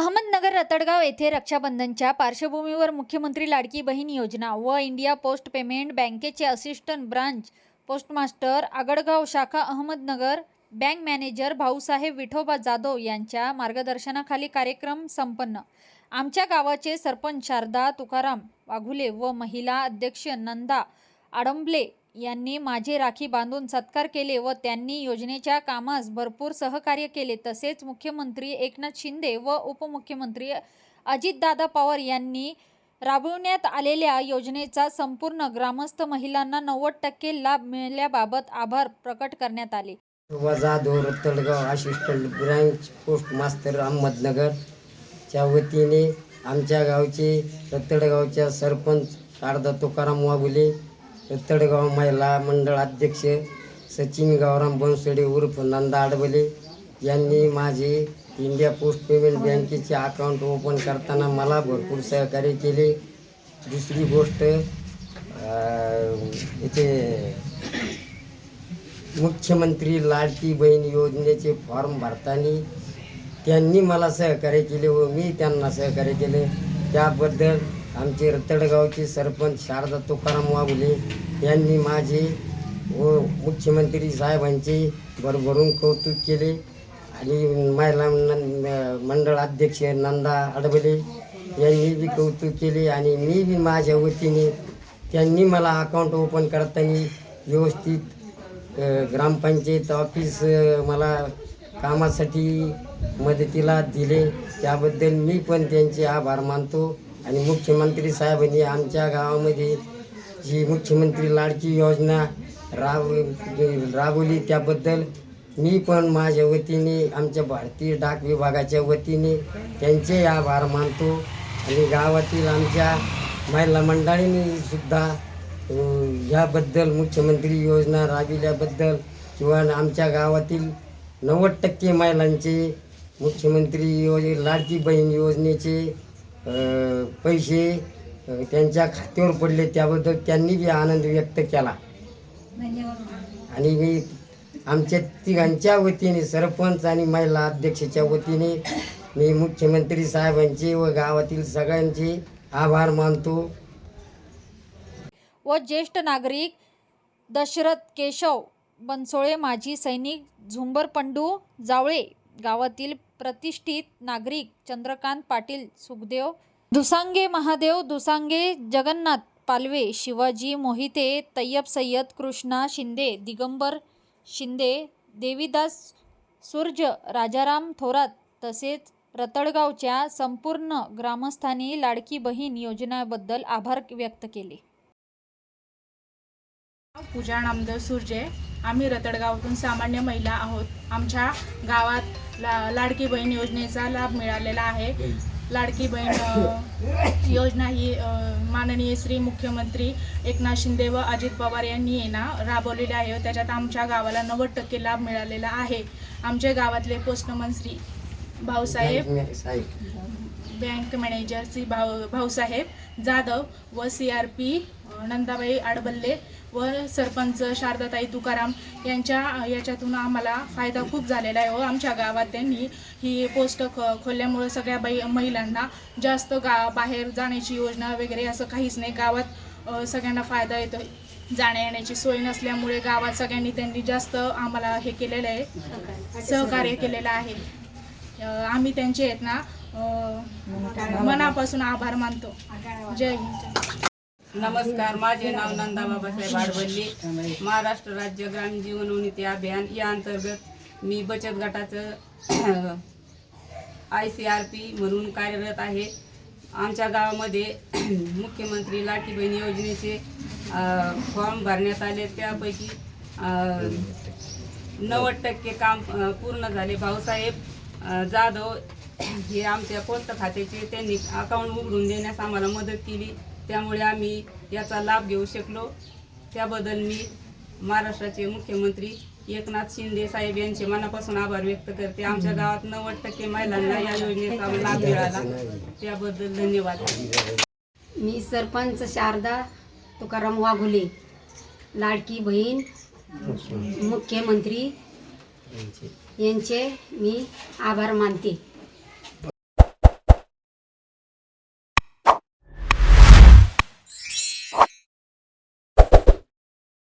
अहमदनगर रतडगाव येथे रक्षाबंधनच्या पार्श्वभूमीवर मुख्यमंत्री लाडकी बहीण योजना व इंडिया पोस्ट पेमेंट बँकेचे असिस्टंट ब्रांच पोस्टमास्टर आगडगाव शाखा अहमदनगर बँक मॅनेजर भाऊसाहेब विठोबा जाधव यांच्या मार्गदर्शनाखाली कार्यक्रम संपन्न. आमच्या गावाचे सरपंच शारदा तुकाराम वाघुले व महिला अध्यक्ष नंदा आडंबले यांनी माझे राखी बांधून सत्कार केले व त्यांनी योजनेच्या कामास भरपूर सहकार्य केले. तसेच मुख्यमंत्री एकनाथ शिंदे व उपमुख्यमंत्री अजितदादा पवार यांनी राबविण्यात आलेल्या योजनेचा संपूर्ण ग्रामस्थ महिलांना नव्वद टक्के लाभ मिळाल्याबाबत आभार प्रकट करण्यात आले. Jadhav Rattadgaon assistant branch post master अहमदनगरच्या वतीने आमच्या गावचे रत्तडगावच्या सरपंच शारदा तुकाराम वाघुले रतडगाव महिला मंडळ अध्यक्ष सचिन गावराम बनसोडे उर्फ नंदा आडबले यांनी माझे इंडिया पोस्ट पेमेंट बँकेचे अकाउंट ओपन करताना मला भरपूर सहकार्य केले. दुसरी गोष्ट इथे मुख्यमंत्री लाडकी बहीण योजनेचे फॉर्म भरताना त्यांनी मला सहकार्य केले व मी त्यांना सहकार्य केले. त्याबद्दल आमचे रतडगावचे सरपंच शारदा तुकाराम वाघुले यांनी माझे व मुख्यमंत्री साहेबांचे भरभरून कौतुक केले आणि महिला मंडळ मंडळ अध्यक्ष नंदा अडबले यांनी बी कौतुक केले आणि मी बी माझ्या वतीने त्यांनी मला अकाउंट ओपन करताना व्यवस्थित ग्रामपंचायत ऑफिस मला कामासाठी मदतीला दिले. त्याबद्दल मी पण त्यांचे आभार मानतो. आणि मुख्यमंत्री साहेबांनी आमच्या गावामध्ये जी मुख्यमंत्री लाडकी योजना राब राबवली त्याबद्दल मी पण माझ्या वतीने आमच्या भारतीय डाक विभागाच्या वतीने त्यांचे आभार मानतो. आणि गावातील आमच्या महिला मंडळींनी सुद्धा याबद्दल मुख्यमंत्री योजना राबविल्याबद्दल किंवा आमच्या गावातील नव्वद टक्के महिलांचे मुख्यमंत्री योज लाडकी बहीण योजनेचे पैसे त्यांच्या खात्यावर पडले त्याबद्दल त्यांनी बी आनंद व्यक्त केला. आणि मी आमच्या तिघांच्या वतीने सरपंच आणि महिला अध्यक्षाच्या वतीने मी मुख्यमंत्री साहेबांचे व गावातील सगळ्यांचे आभार मानतो. व ज्येष्ठ नागरिक दशरथ केशव बनसोळे माजी सैनिक झुंबर पंडू जावळे गावातील प्रतिष्ठित नागरिक चंद्रकांत पाटील सुखदेव दुसांगे महादेव दुसांगे जगन्नाथ पालवे शिवाजी मोहिते तय्यब सय्यद कृष्णा शिंदे दिगंबर शिंदे देवीदास सूर्ज राजाराम थोरात तसेच रतळगावच्या संपूर्ण ग्रामस्थांनी लाडकी बहीण योजनेबद्दल आभार व्यक्त केले. पूजा नामदेव सुर्जे. आम्ही रतडगावातून सामान्य महिला आहोत. आमच्या गावात ला लाडकी बहीण योजनेचा लाभ मिळालेला आहे. लाडकी बहीण योजना ही माननीय श्री मुख्यमंत्री एकनाथ शिंदे व अजित पवार यांनी आहे राबवलेली आहे. त्याच्यात आमच्या गावाला नव्वद टक्के लाभ मिळालेला आहे. आमच्या गावातले postman Shri Bhausaheb bank manager Shri Bhau Bhausaheb Jadhav व C R P Nandabai Adbale व सरपंच शारदाताई तुकाराम यांच्या याच्यातून आम्हाला फायदा खूप झालेला आहे. व आमच्या गावात त्यांनी ही पोस्ट ख खोलल्यामुळं सगळ्या बाई महिलांना जास्त गा बाहेर जाण्याची योजना वगैरे असं काहीच नाही. गावात सगळ्यांना फायदा येतो. जाण्या येण्याची सोय नसल्यामुळे गावात सगळ्यांनी त्यांनी जास्त आम्हाला हे केलेलं आहे. सहकार्य केलेलं आहे. आम्ही त्यांचे आहेत ना मनापासून आभार मानतो. जय हिंद. नमस्कार माझे नाव नंदा बाबासाहेब आडवल्ली. महाराष्ट्र राज्य ग्रामीण जीवन उन्नती अभियान या अंतर्गत मी बचत गटाचं आय सी आर पी म्हणून कार्यरत आहे. आमच्या गावामध्ये मुख्यमंत्री लाठी बहीण योजनेचे फॉर्म भरण्यात आले. त्यापैकी नव्वद टक्के काम पूर्ण झाले. भाऊसाहेब जाधव हे आमच्या पोस्ट खात्याचे त्यांनी अकाउंट उघडून देण्यास आम्हाला मदत केली. त्यामुळे आम्ही याचा लाभ घेऊ शकलो. त्याबद्दल मी महाराष्ट्राचे मुख्यमंत्री एकनाथ शिंदे साहेब यांचे मनापासून आभार व्यक्त करते. आमच्या गावात नव्वद टक्के महिलांना या योजनेचा लाभ मिळाला. त्याबद्दल धन्यवाद. मी सरपंच शारदा तुकाराम वाघुले लाडकी बहीण मुख्यमंत्री यांचे मी आभार मानते.